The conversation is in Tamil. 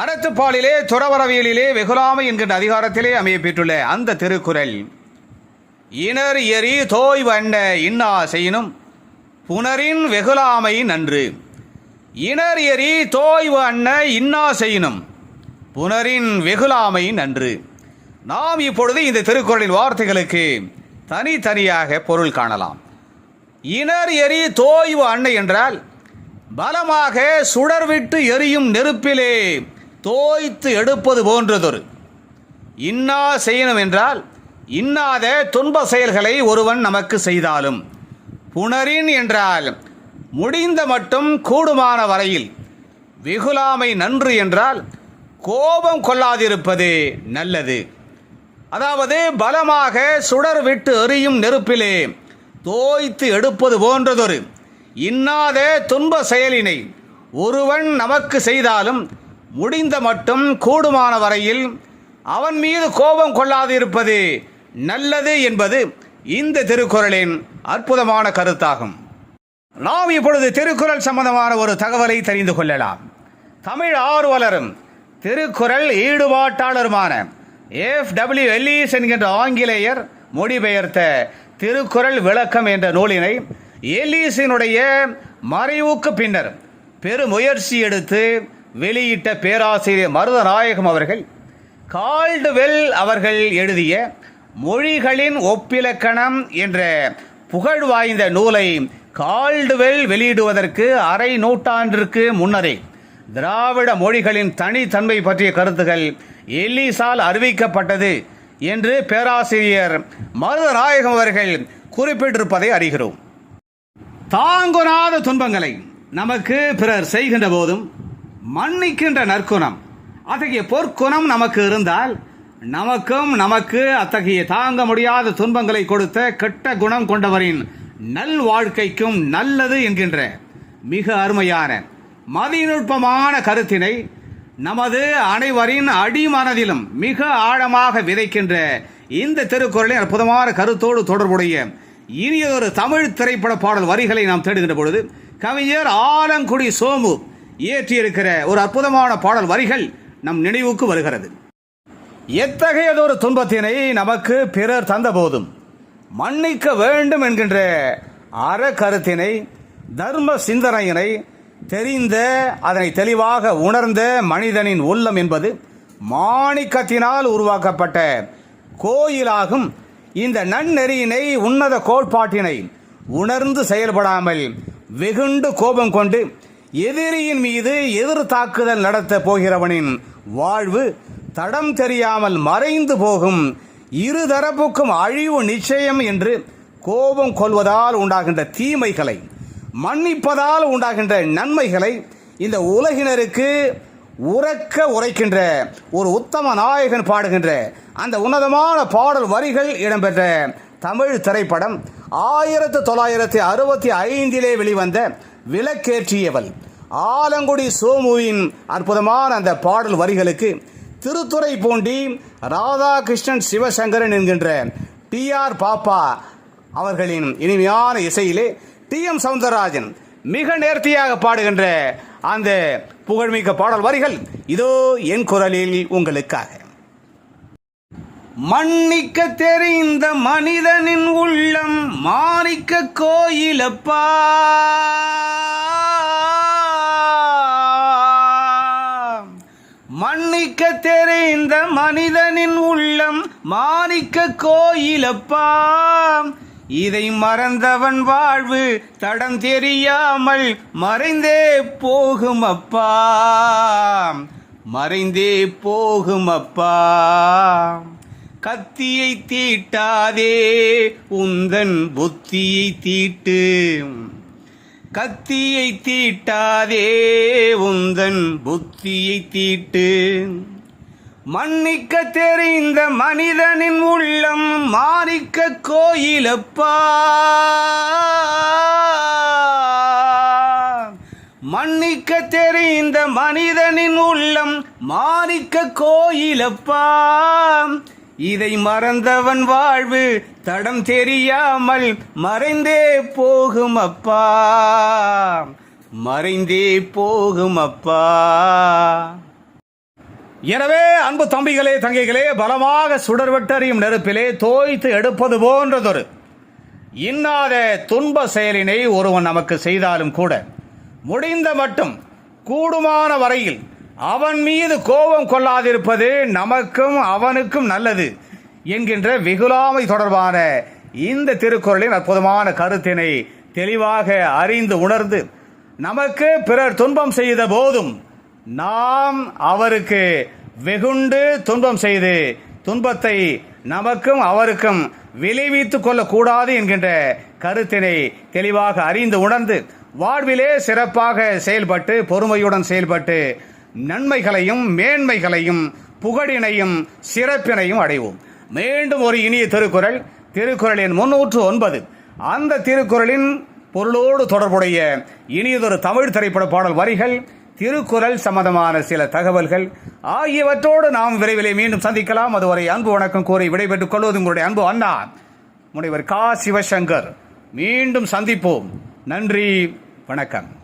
அறத்துப்பாலிலே துறவரவியலிலே வெகுலாமை என்கின்ற அதிகாரத்திலே அமைய பெற்றுள்ள அந்த திருக்குறள். இனர் எரி தோய் வண்ண இன்னா செய்யினும் புனரின் வெகுலாமை நன்று. இனர் எரி தோய் வண்ண இன்னா செய்யினும் புனரின் வெகுலாமை நன்று. நாம் இப்பொழுது இந்த திருக்குறளின் வார்த்தைகளுக்கு தனித்தனியாக பொருள் காணலாம். இனர் எரி தோய்வு அன்னை என்றால் பலமாக சுடர்விட்டு எரியும் நெருப்பிலே தோய்த்து எடுப்பது போன்றதொரு. இன்னா செய்யணும் என்றால் இன்னாத துன்ப செயல்களை ஒருவன் நமக்கு செய்தாலும் புணரின் என்றால் முடிந்த மட்டும் கூடுமான வரையில் வெகுலாமை நன்று என்றால் கோபம் கொள்ளாதிருப்பது நல்லது. அதாவது பலமாக சுடர் விட்டு எரியும் நெருப்பிலே தோய்த்து எடுப்பது போன்றதொரு இன்னாத துன்ப செயலினை ஒருவன் நமக்கு செய்தாலும் முடிந்த மட்டும் கூடுமான வரையில் அவன் மீது கோபம் கொள்ளாதிருப்பது நல்லது என்பது இந்த திருக்குறளின் அற்புதமான கருத்தாகும். நாம் இப்பொழுது திருக்குறள் சம்பந்தமான ஒரு தகவலை தெரிந்து கொள்ளலாம். தமிழ் ஆர்வலரும் திருக்குறள் ஈடுபாட்டாளருமான எஃப் டபிள்யூ எல்லிஸ் என்கின்ற ஆங்கிலேயர் மொழிபெயர்த்த திருக்குறள் விளக்கம் என்ற நூலினை எல்லீஸினுடைய மறைவுக்கு பின்னர் பெருமுயற்சி எடுத்து வெளியிட்ட பேராசிரியர் மருதநாயகம் அவர்கள் கால்டுவெல் அவர்கள் எழுதிய மொழிகளின் ஒப்பிலக்கணம் என்ற புகழ் வாய்ந்த நூலை கால்டுவெல் வெளியிடுவதற்கு அரை நூற்றாண்டிற்கு முன்னரே திராவிட மொழிகளின் தனித்தன்மை பற்றிய கருத்துகள் எல்லிசால் அறிவிக்கப்பட்டது என்று பேராசிரியர் மருதநாயகம் அவர்கள் குறிப்பிட்டிருப்பதை அறிகிறோம். தாங்குனாத துன்பங்களை நமக்கு பிறர் செய்கின்ற போதும் மன்னிக்கின்ற நற்குணம். அத்தகைய பொற்குணம் நமக்கு இருந்தால் நமக்கும் நமக்கு அத்தகைய தாங்க முடியாத துன்பங்களை கொடுத்த கெட்ட குணம் கொண்டவரின் நல் வாழ்க்கைக்கும் நல்லது என்கின்ற மிக அருமையான மதிநுட்பமான கருத்தினை நமது அனைவரின் அடிமனதிலும் மிக ஆழமாக விதைக்கின்ற இந்த திருக்குறளின் அற்புதமான கருத்தோடு தொடர்புடைய இனியொரு தமிழ் திரைப்பட பாடல் வரிகளை நாம் தேடுகின்ற பொழுது கவிஞர் ஆலங்குடி சோமு இயற்றியிருக்கிற ஒரு அற்புதமான பாடல் வரிகள் நம் நினைவுக்கு வருகிறது. எத்தகையதொரு துன்பத்தினை நமக்கு பிறர் தந்த போதும் மன்னிக்க வேண்டும் என்கின்ற அற கருத்தினை தர்ம சிந்தனையினை தெரிந்த அதனை தெளிவாக உணர்ந்த மனிதனின் உள்ளம் என்பது மாணிக்கத்தினால் உருவாக்கப்பட்ட கோயிலாகும். இந்த நன்னெறியினை உன்னத கோட்பாட்டினை உணர்ந்து செயல்படாமல் வெகுண்டு கோபம் கொண்டு எதிரியின் மீது எதிர் தாக்குதல் நடத்த போகிறவனின் வாழ்வு தடம் தெரியாமல் மறைந்து போகும் இருதரப்புக்கும் அழிவு நிச்சயம் என்று கோபம் கொள்வதால் உண்டாகின்ற தீமைகளை மன்னிப்பதால் உண்டாகின்ற நன்மைகளை இந்த உலகினருக்கு உறக்க உரைக்கின்ற ஒரு உத்தம நாயகன் பாடுகின்ற அந்த உன்னதமான பாடல் வரிகள் இடம்பெற்ற தமிழ் திரைப்படம் ஆயிரத்து தொள்ளாயிரத்தி அறுபத்தி ஐந்திலே வெளிவந்த விளக்கேற்றியவள். ஆலங்குடி சோமுவின் அற்புதமான அந்த பாடல் வரிகளுக்கு திருத்துறை பூண்டி ராதாகிருஷ்ணன் சிவசங்கரன் என்கின்ற டி ஆர் பாப்பா அவர்களின் இனிமையான இசையிலே டி எம் சவுந்தரராஜன் மிக நேர்த்தியாக பாடுகின்ற அந்த புகழ்மிக்க பாடல் வரிகள் இதோ என் குரலில் உங்களுக்காக. மன்னிக்க தெரிந்த மனிதனின் உள்ளம் மாணிக்க கோயிலப்பா. மாணிக்க தெரிந்த மனிதனின் உள்ளம் மாணிக்க கோயிலப்பா. இதை மறந்தவன் வாழ்வு தடம் தெரியாமல் மறைந்தே போகும் அப்பா மறைந்தே போகும் அப்பா கத்தியை தீட்டாதே உந்தன் புத்தியை தீட்டு. கத்தியை தீட்டாதே உந்தன் புத்தியை தீட்டு. மன்னிக்க தெரிந்த மனிதனின் உள்ளம் மாணிக்க கோயிலப்பா. மன்னிக்க தெரிந்த மனிதனின் உள்ளம் மாணிக்க கோயிலப்பா. இதை மறந்தவன் வாழ்வு தடம் தெரியாமல் மறைந்தே போகும் அப்பா. மறைந்தே போகும் அப்பா. எனவே அன்பு தம்பிகளே தங்கைகளே பலமாக சுடர்வெட்டறியும் நெருப்பிலே தோய்த்து எடுப்பது போன்றதொரு இன்னாத துன்ப செயலினை ஒருவன் நமக்கு செய்தாலும் கூட முடிந்த மட்டும் கூடுமான வரையில் அவன் மீது கோபம் கொள்ளாதிருப்பது நமக்கும் அவனுக்கும் நல்லது என்கின்ற வெகுலாமை தொடர்பான இந்த திருக்குறளின் அற்புதமான கருத்தினை தெளிவாக அறிந்து உணர்ந்து நமக்கு பிறர் துன்பம் செய்த போதும் நாம் அவருக்கு வெகுண்டு துன்பம் செய்து துன்பத்தை நமக்கும் அவருக்கும் விளைவித்துக் கொள்ளக்கூடாது என்கின்ற கருத்தினை தெளிவாக அறிந்து உணர்ந்து வாழ்விலே சிறப்பாக செயல்பட்டு பொறுமையுடன் செயல்பட்டு நன்மைகளையும் மேன்மைகளையும் புகழினையும் சிறப்பினையும் அடைவோம். மீண்டும் ஒரு இனிய திருக்குறள் திருக்குறளின் முன்னூற்று ஒன்பது. அந்த திருக்குறளின் பொருளோடு தொடர்புடைய இனியதொரு தமிழ் திரைப்பட பாடல் வரிகள் திருக்குறள் சம்பந்தமான சில தகவல்கள் ஆகியவற்றோடு நாம் விரைவிலே மீண்டும் சந்திக்கலாம். அதுவரை அன்பு வணக்கம் கூறி விடைபெற்றுக் கொள்வது உங்களுடைய அன்பு அண்ணா. முனைவர் கா. சிவசங்கர். மீண்டும் சந்திப்போம். நன்றி வணக்கம்.